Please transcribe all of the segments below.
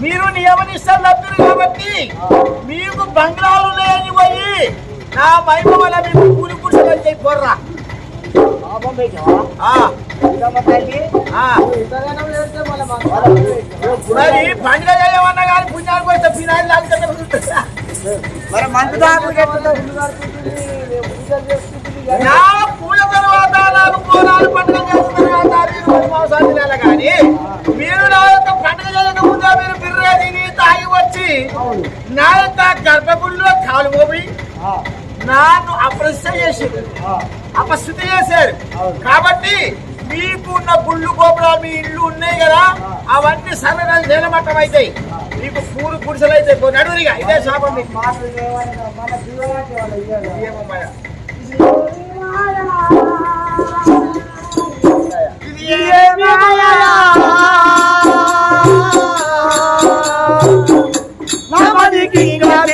మీరు నియమనిస్తారు లభ్యులు కాబట్టి మీకు బంగ్లాలు లేని పోయి నా మహిమ వల్ల మీకు కూలి కుర్చీలు వచ్చాయి పోర్రా. పాపం పెట్టావా? ఆ, ఇదమ్మ తల్లి. ఆ. ఇంతగానం చేస్తే మళ్ళీ మాకు మరి పండుగ చేయమన్నా కానీ పుణ్యానికి వస్తే లాగుతుందా మరి మందు నా పూల తర్వాత నాకు పూలాలు పండుగ చేసిన తర్వాత మీరు పది మాంసాలు తినాలి కానీ మీరు నా యొక్క పండుగ చేయక ముందే మీరు బిర్రే తిని తాగి వచ్చి నా యొక్క గర్భగుడిలో కాలు పోయి నన్ను అప్రశ్న చేసింది అపస్థితి చేశారు. కాబట్టి మీకు ఉన్న గుళ్ళు గోపురాలు మీ ఇల్లు ఉన్నాయి కదా అవన్నీ సన్నదాలు నేలమట్టం అవుతాయి మీకు పూరు గుడిసెలు అయితే నడువురిగా ఇదే శాపం మీకు మాటలు ఏమన్నా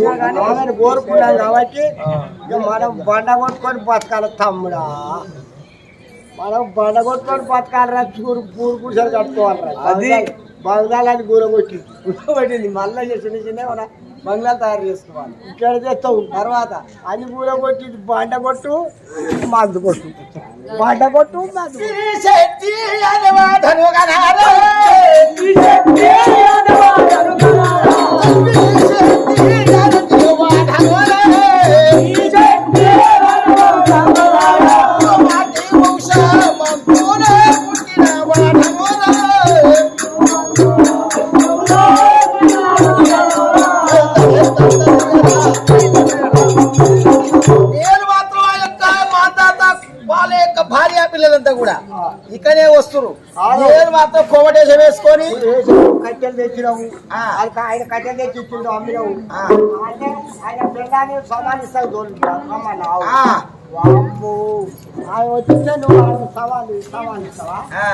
చేసినా కానీ- ఆమెను కోరుకున్నాం కాబట్టి మనం బండ కొట్టుకొని బతకాలి తమ్ముడా. మనం బండ కొట్టుకొని బతకాలి రా చూరు పూరు గుడిసెలు కట్టుకోవాలి అది. బంగాళాన్ని గూర కొట్టి పెట్టింది మళ్ళీ చిన్న చిన్న మన బంగ్లాలు తయారు చేసుకోవాలి. ఇక్కడ చేస్తావు తర్వాత అని గూర కొట్టి బండ కొట్టు మందు కొట్టు. బండ కొట్టు మందు. శక్తి నేను మాత్రం కోవటేశం వేసుకొని కట్టెలు తెచ్చినావు. ఆ. ఆయన కట్టెలు తెచ్చి ఇచ్చిండు అమ్మినావు. అంటే ఆయన పిల్లని ఆయన వచ్చిందే నువ్వు సవాలు సవాలు ఇస్తావా ఆ?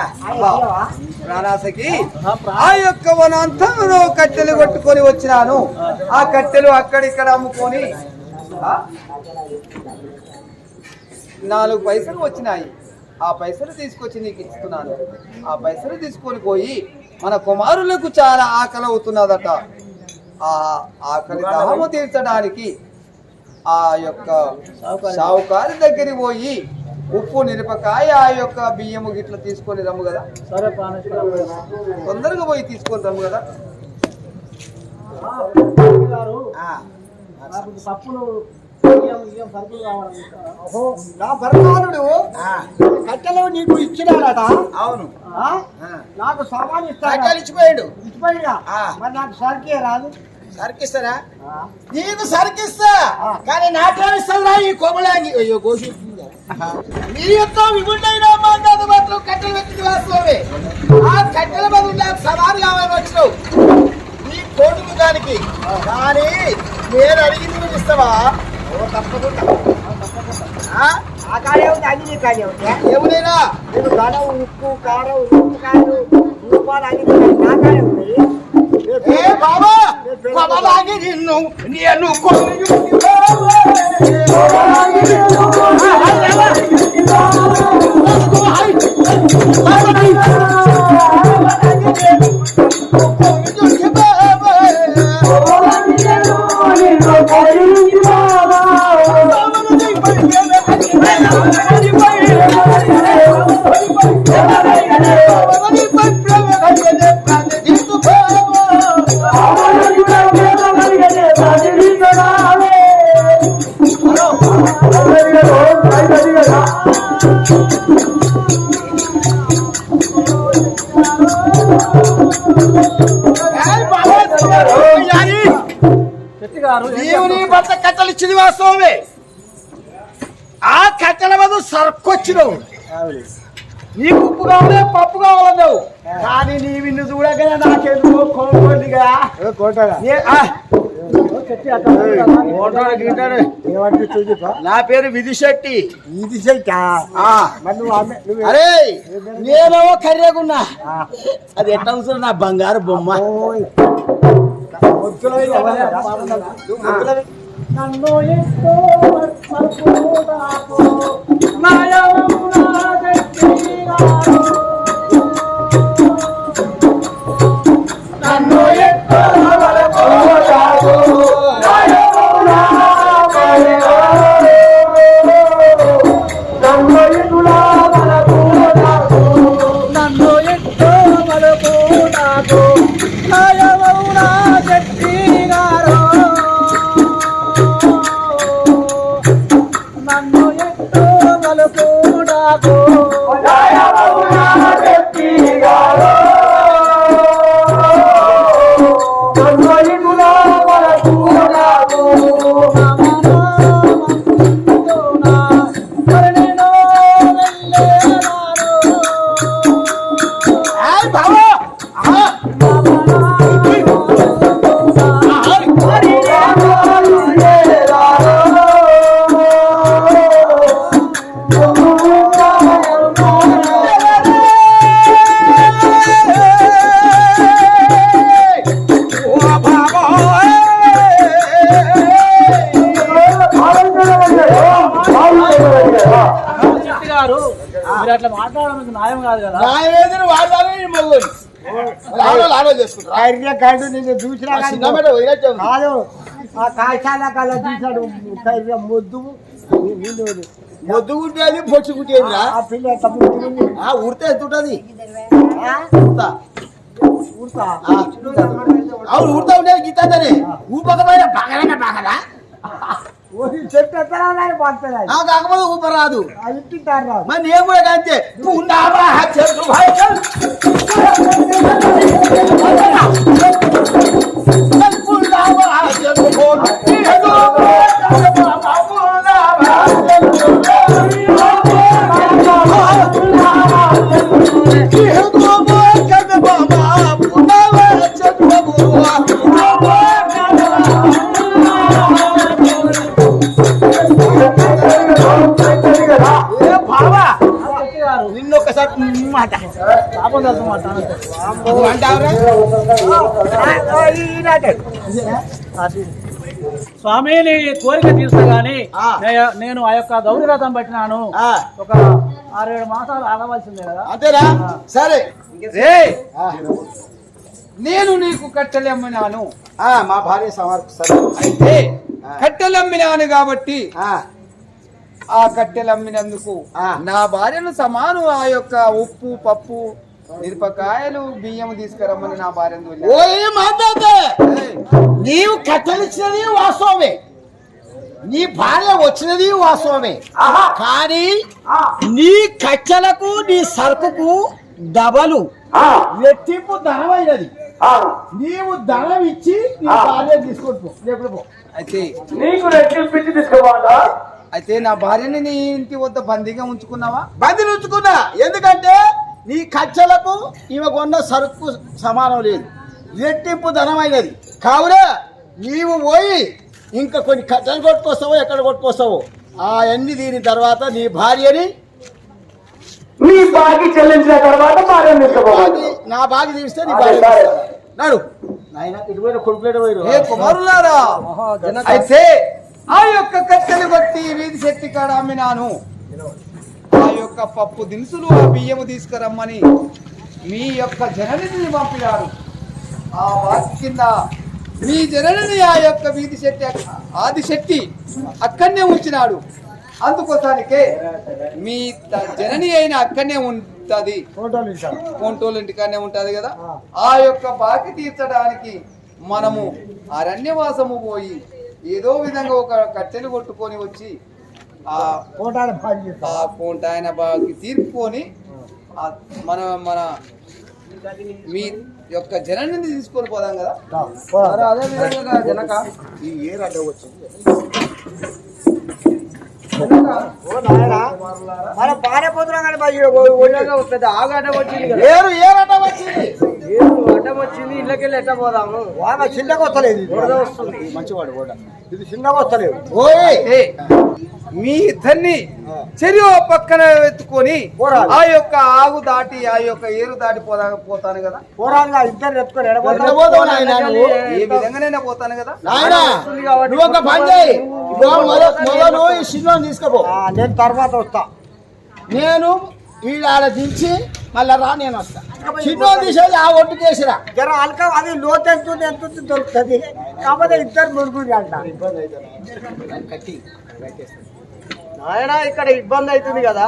ప్రాణాసకి యొక్క వనంతంలో కట్టెలు కొట్టుకొని వచ్చినాను. ఆ కట్టెలు అక్కడిక్కడ అమ్ముకొని? నాలుగు పైసలు వచ్చినాయి. ఆ పైసలు తీసుకొచ్చి నీకు ఇస్తున్నాను. ఆ పైసలు తీసుకొని పోయి మన కుమారులకు చాలా ఆకలి అవుతున్నదట. ఆ ఆకలి దాహము తీర్చడానికి ఆ యొక్క షావుకారి దగ్గరికి పోయి ఉప్పు మిరపకాయ ఆ యొక్క బియ్యము గిట్ల తీసుకొని రమ్ము కదా. సరే తొందరగా పోయి తీసుకొని రమ్ము కదా. గారు ఆ. నాకు పప్పులు కావాలి ఓహో నా భర్మానుడు ఆ, కట్టెలు నీకు ఇచ్చినాడట. అవును. నాకు సామాన్ ఇస్తాడు? ఇచ్చిపోయాడు. ఇచ్చిపోయినా? ఆ. మరి నాకు సరికే రాదు. సరికిస్తారా. నీకు సరికిస్తా. కానీ నాకేమిస్తా ఈ కొమలాంగి అయ్యో గోషి నీ యొక్క విగుండైన మాట్లాడు మాత్రం కట్టెలు పెట్టింది వాస్తవమే ఆ కట్టెల బదులు నాకు సవాలు కావాలని వచ్చినావు. నీ కోటి ముఖానికి. కానీ నేను అడిగింది ఇస్తావా? ఆ? కాడే ఉంది అన్ని నీ కాడే ఉంది ఏమునైనా నేను కారం ఉప్పు కారం ఉప్పు కారం రూపాయలు అన్ని నీ కాడే. కాడే ఉంది బాబా నిన్ను నేను నీవు వాస్తవమే ఆ కట్టెల మీద సరుకొచ్చినావు. నీకు ఉప్పు కావాలి పప్పు కావాలన్నావు. కానీ నీ విన్ను చూడగానే నాకెందుకో చూసుకో నా పేరు నువ్వు అమ్మే నువ్వు అరే నేనేమో కర్రేగున్నా. అది ఎట్లా అవసరం? నా బంగారు బొమ్మ. ఓయ్. ముద్దులో ఇది ఎవరా? నువ్వు ముద్దులో ఇది. నన్ను ఎంతో మర్చిపోదాకు నాయమునా గట్టిగాను. నన్ను నిన్ను చూసినా ఆ కానీ చిన్న మాట వదిలేచ్చా ఉంది. కాదు. ఆ కాశాల కల్లా చూశాడు. మొద్దు నిన్ను మొద్దు కుట్టేది పొచ్చు కుట్టేదిరా ఆ పిల్ల ఉడితే ఎంత ఉంటది? ఆ? ఉడతా. ఊరుతా. ఆ. అవును ఉడతా ఉండేది గీతానే బాగలా ఓరి చెట్టు ఎత్తరా అని పడుతుంది కాకపోతే ఊప రాదు. ఇంటికి తారు మరి నేను కూడా అంతే చెట్టు పాపం తెలుసు మాట్లాడదు నువ్వు అంటావురా స్వామి నీ కోరిక తీర్చా గాని ఆ. నే- నేను ఆ యొక్క గౌరీ రథం పట్టినాను. ఆ, ఒక ఆరేడు మాసాలు ఆడవలసిందే కదా. అంతేనా? సరే. నేను నీకు కట్టెలు అమ్మినాను ఆ, మా భార్య అయితే కట్టెలు అమ్మినాను కాబట్టి ఆ, ఆ కట్టెలు అమ్మినందుకు ఆ. నా భార్యను సమాను ఆ యొక్క ఉప్పు పప్పు మిరపకాయలు బియ్యం తీసుకురమ్మని నా భార్యను తోలినా. ఓ ఏం మాట్లాడితే! ఏయ్, నీవు కట్టెలిచ్చినది వాస్తవమే. నీ భార్య వచ్చినది వాస్తవమే. కానీ నీ కట్టెలకు నీ సరుకుకు డబలు. రెట్టింపు ధనమైనది. నీవు ధనం ఇచ్చి నీ భార్య పో. అయితే నీకు రెట్టింపించి తీసుకోవాలా అయితే నా భార్యని నీ ఇంటి వద్ద బందీగా ఉంచుకున్నావా? బంది ఉంచుకున్నా. ఎందుకంటే నీ కచ్చలకు ఈమె కొన్న సరుకు సమానం లేదు. రెట్టింపు ధనమైనది. కావున నీవు పోయి ఇంకా కొన్ని కట్టలు కొట్టుకొస్తావో ఎక్కడ కొట్టుకొస్తావో ఆ అన్ని దీని తర్వాత నీ భార్యని నీ బాకి చెల్లించిన తర్వాత బాగి- నా బాగి తీస్తే నీ భార్య. నడు. కుమారులారా? అయితే ఆ యొక్క కట్టెలు కొట్టి వీధి శక్తి కాడ అమ్మినాను. యొక్క పప్పు దినుసులు ఆ బియ్యము తీసుకురమ్మని మీ యొక్క జననిని పంపినారు. ఆ వాటి కింద మీ జననిని ఆ యొక్క వీధి శక్తి ఆది శక్తి అక్కడనే ఉంచినాడు. అందుకోసానికే మీ జనని అయిన అక్కడనే ఉంటది. కొంటోళ్ళ ఇంటికాడనే ఉంటది కదా. ఆ యొక్క బాకి తీర్చడానికి మనము అరణ్యవాసము పోయి ఏదో విధంగా ఒక కట్టెలు కొట్టుకొని వచ్చి కొంట ఆయన బాకి తీర్పుకొని మన మన మీ యొక్క జనాన్ని తీసుకొని పోదాం కదా? మరి అదే విధంగా జనక. ఈ ఏరు అడ్డ వచ్చింది. మన భార్య పోతున్నాం కానీ ఒళ్ళగా వస్తుంది ఆగడ్డ వచ్చింది కదా. ఏరు ఏరు అడ్డ వచ్చింది. ఏం అడ్డం వచ్చింది ఇళ్ళకెళ్ళి ఎట్ట పోదాము? వాన చిన్నగా వస్తలేదు. బురద వస్తుంది. మంచివాడు కూడా ఇది చిన్నగా వస్తలేదు. ఓయ్! మీ ఇద్దరిని చెరి ఓ పక్కన ఎత్తుకొని. ఆ యొక్క ఆగు దాటి ఆ యొక్క ఏరు దాటి పోదా పోతాను కదా? పోరాంగా ఇద్దరు ఎత్తుకొని? ఏ విధంగానైనా పోతాను కదా? నాయనా నువ్వు ఒక పని చేయి. ఇదిగో మొద- మొదలు ఈ సినిమా తీసుకుపో. నేను తర్వాత వస్తా. నేను వీళ్ళు ఆడ దించి మళ్ళా రా నేను వస్తా. చిన్న తీసేది ఆ ఒట్టు కేసిరా జర అల్క అది లోతు ఎంత ఎంత దొరుకుతుంది. కాకపోతే ఇద్దరు మురుగురు అంట. నాయన ఇక్కడ ఇబ్బంది అవుతుంది కదా.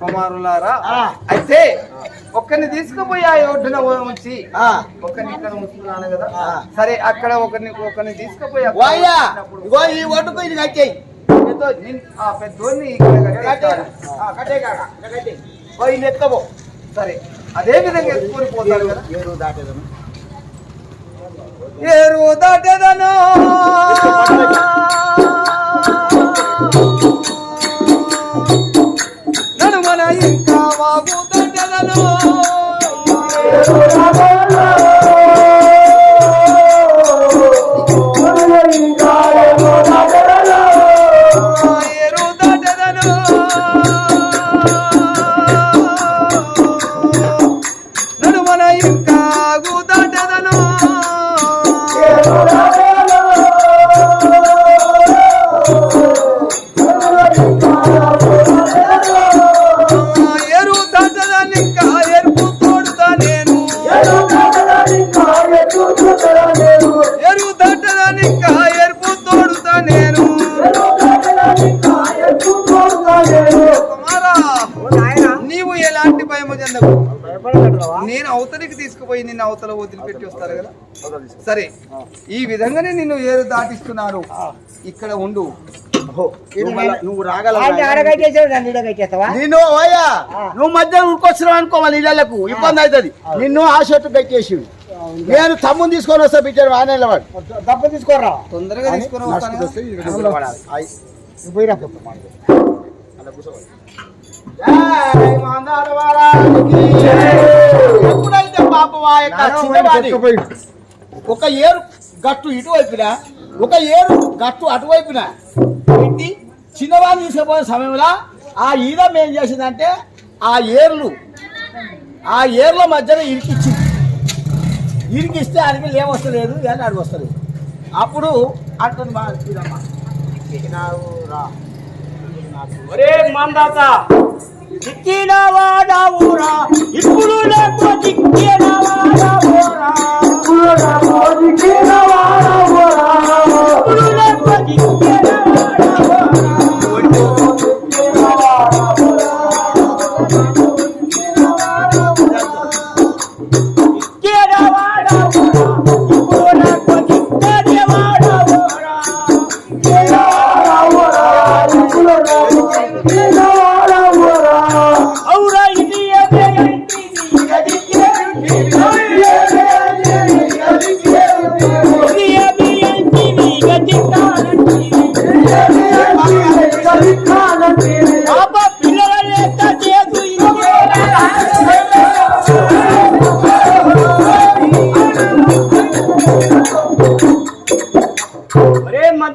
కుమారులారా. అయితే ఒక్కరిని తీసుకుపోయి ఆ ఒడ్డున ఉంచి ఒకరిని ఇక్కడ ఉంచుతున్నాను కదా. సరే అక్కడ ఒకరిని ఒకరిని తీసుకుపోయి ఈ ఒడ్డుకు ఇది కట్టేయి. పెద్దో- నిన్- ఆ పెద్దోడిని పోయి నెక్కబో సరే. అదే విధంగా ఎత్తుకొని పోతాను కదా. ఏరు దాటేదను. ఏరు దాటెదను. నడుమన ఇంకా వాగు దాటెదను. ఇంకా ఎరుపు తోడుతా నేను కుమారా నీవు ఎలాంటి భయము చెందకు? నేను అవతలికి తీసుకుపోయి నిన్ను అవతల వదిలిపెట్టి వస్తారు కదా? సరే ఈ విధంగానే నిన్ను ఏరు దాటిస్తున్నాను ఇక్కడ ఉండు. నువ్వు నన్ను ఓయ్యా నువ్వు మధ్య ఉరికొచ్చినావు అనుకో మళ్ళీ ఇళ్ళకు. ఇబ్బంది అవుతుంది. నిన్ను ఆ చెట్టు కట్టేసి నేను తమ్ముని తీసుకొని వస్తా బిడ్డాడు వానే నిలబడు. దెబ్బ తీసుకోరా తొందరగా తీసుకొని. ఎప్పుడైతే పాపం ఒక ఏరు గట్టు ఇటువైపున ఒక ఏరు గట్టు అటువైపున పెట్టి చిన్నవాడిని తీసుకుపోయే సమయంలో ఆ ఈదం ఏం చేసిందంటే ఆ ఏర్లు ఆ ఏర్ల మధ్యన ఇరికిచ్చింది. ఇరికిస్తే ఆయనకి లేవస్తలేదు కానీ అడిగి వస్తలేదు. అప్పుడు అంటుంది మా రా ఒరే మందాత చిక్కిన వాడవురా ఇప్పుడు లేకో చిక్కిన వాడవురా ఇప్పుడు లేకో చిక్కిన వాడవురా చిక్కిన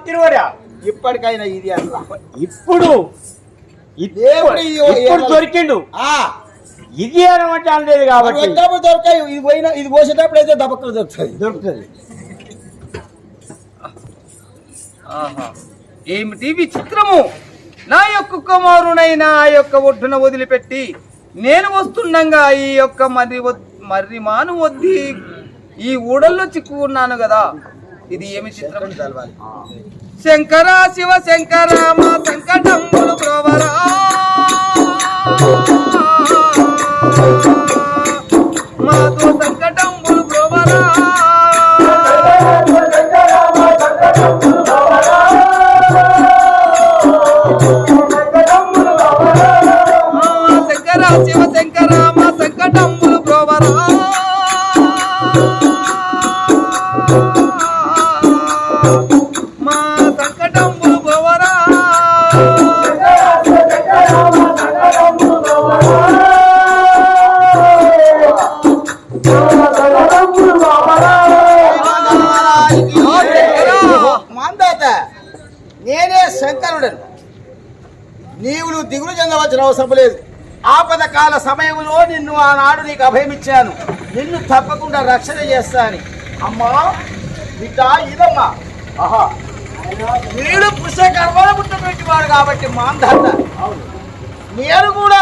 ఒరే మంత్రివర్యా ఇప్పటికైనా ఇది అట్లా. ఇప్పుడు ఇప్పుడు దొరికిండు. ఆ, ఇది అనమాట అనలేదు కాబట్టి. వచ్చేటప్పుడు దొరకాయి ఇది పోయిన ఇది పోసేటప్పుడు అయితే దబక్కలు దొరుకుతుంది. దొరుకుతుంది. ఆహా. ఏమిటి విచిత్రము? నా యొక్క కుమారునైనా ఆ యొక్క ఒడ్డున వదిలిపెట్టి నేను వస్తుండగా ఈ యొక్క మరి మర్రి మాను వద్ది. ఈ ఊడల్లో చిక్కుకున్నాను కదా. ఇది ఏమి చిత్రం? శంకర శివ శంకర మా మాతో సంకటములు కాల నిన్ను ఆనాడు నీకు అభయమిచ్చాను నిన్ను తప్పకుండా రక్షణ చేస్తాను అమ్మా బిడ్డ ఇదమ్మా. ఆహా. వీడు పుష్ప గర్భాల పుట్టినటువంటి వాడు కాబట్టి మాంధాత నేను కూడా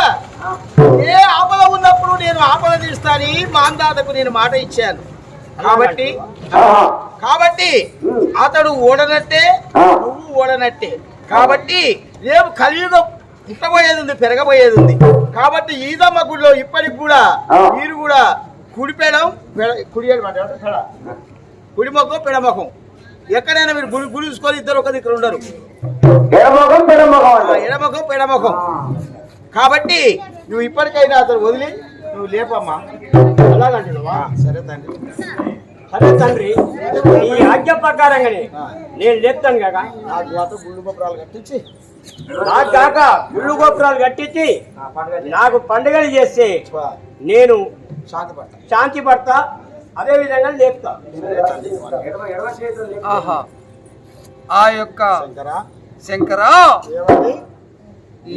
ఏ ఆపద ఉన్నప్పుడు నేను ఆపద తీస్తాను మాందాతకు నేను మాట ఇచ్చాను. కాబట్టి కాబట్టి అతడు ఓడనట్టే నువ్వు ఓడనట్టే. కాబట్టి రేపు కలియుగం పుట్టబోయేది ఉంది పెరగబోయేది ఉంది కాబట్టి ఈదమ్మ గుడిలో ఇప్పటికి కూడా మీరు కూడా కుడిపెడం పెడ- కుడి ఎడమ అంటే ఏమంటారు? పెడ. కుడి ముఖం పెడముఖం ఎక్కడైనా మీరు గుడి గుడుచుకొని ఇద్దరు ఒక దగ్గర ఉండరు. ఎడముఖం పెడముఖం కాబట్టి నువ్వు ఇప్పటికైనా అతను వదిలి నువ్వు లేపమ్మా. సరే తండ్రి. సరే తండ్రి ఈ ఆజ్ఞ ప్రకారంగానే నేను లేపుతాను కాక ఆ తర్వాత గుళ్ళు గొప్పరాలు కట్టించి నాకు కాక గోపురాలు కట్టించి నాకు పండుగలు చేస్తే చేసి నేను శాంతి పడతా అదే విధంగా లేపుతా. ఆహా. ఆ యొక్క శంకరా.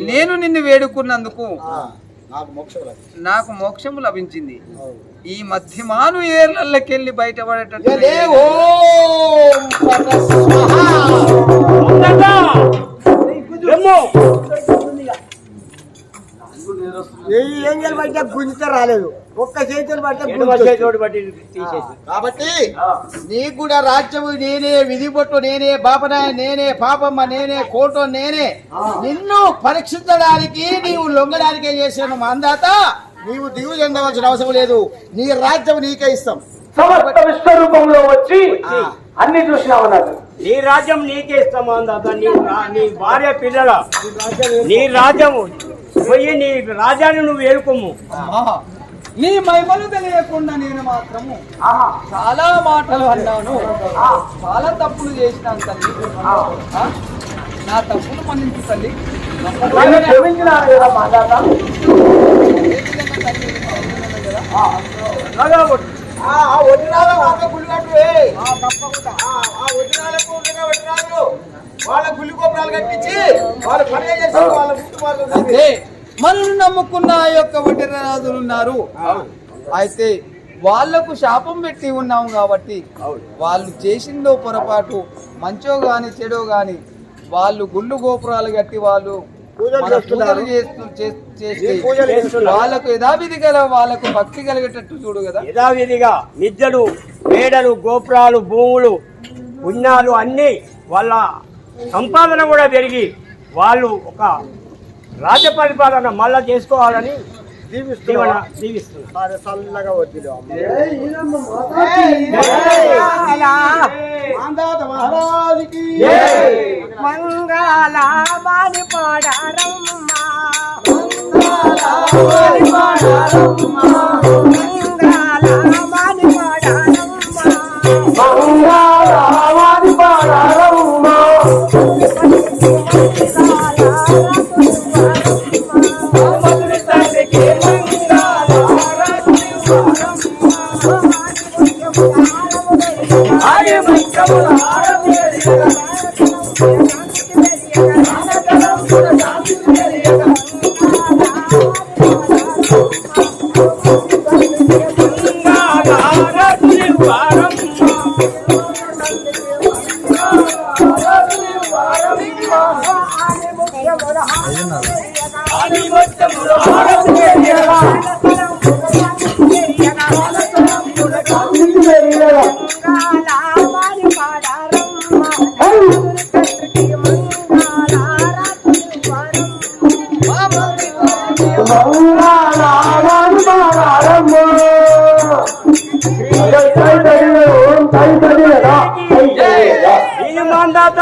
నేను నిన్ను వేడుకున్నందుకు ఆ, నాకు మోక్షం లేదు. నాకు మోక్షము లభించింది. ఈ మధ్యమాను ఏర్లకెళ్ళి బయటపడేటట్టు గుంజితే రాలేదు. ఒక్క చేతులు పడితే కాబట్టి నీకు కూడా రాజ్యము నేనే విధిపట్టు నేనే బాపనాయ నేనే పాపమ్మ నేనే కోటో నేనే. నిన్ను పరీక్షించడానికి నీవు లొంగడానికే చేశాను మందాత? నీవు దిగు చెందవలసిన అవసరం లేదు. నీ రాజ్యం నీకే ఇస్తాం. సమస్త విశ్వరూపంలో వచ్చి. అన్ని చూసినా ఉన్నారు నీ రాజ్యం నీకే ఇస్తాము అందాక నీ భార్య పిల్లల. నీ రాజ్యము. పోయి నీ రాజ్యాన్ని నువ్వు ఏలుకోము నీ మహిమలు తెలియకుండా నేను మాత్రము చాలా మాటలు అన్నాను. చాలా తప్పులు చేసినాను తల్లి? నా తప్పులు మన్నించు తల్లి. వదినాల వదినాలకు ఉండగా వదినాలు వాళ్ళ గుళ్ళు గోపురాలు కట్టించి వాళ్ళు పండుగ చేసి వాళ్ళ గుట్టు వాళ్ళు అయితే మనల్ని నమ్ముకున్న ఆ యొక్క వడ్డీ రాజులు ఉన్నారు అయితే వాళ్ళకు శాపం పెట్టి ఉన్నాం కాబట్టి వాళ్ళు చేసిందో పొరపాటు మంచో గాని చెడో గాని వాళ్ళు గుళ్ళు గోపురాలు కట్టి వాళ్ళు మన. పూజలు చేస్తూ. వాళ్ళకు యథావిధి గల వాళ్ళకు భక్తి కలిగేటట్టు చూడు కదా. యథావిధిగా మిద్దెలు మేడలు గోపురాలు భూములు పుణ్యాలు అన్నీ వాళ్ళ సంపాదన కూడా పెరిగి వాళ్ళు ఒక రాజ్య పరిపాలన మళ్ళా చేసుకోవాలని అమ్మ. మాందాత మహారాజుకి మంగళమాని పాడారమ్మ.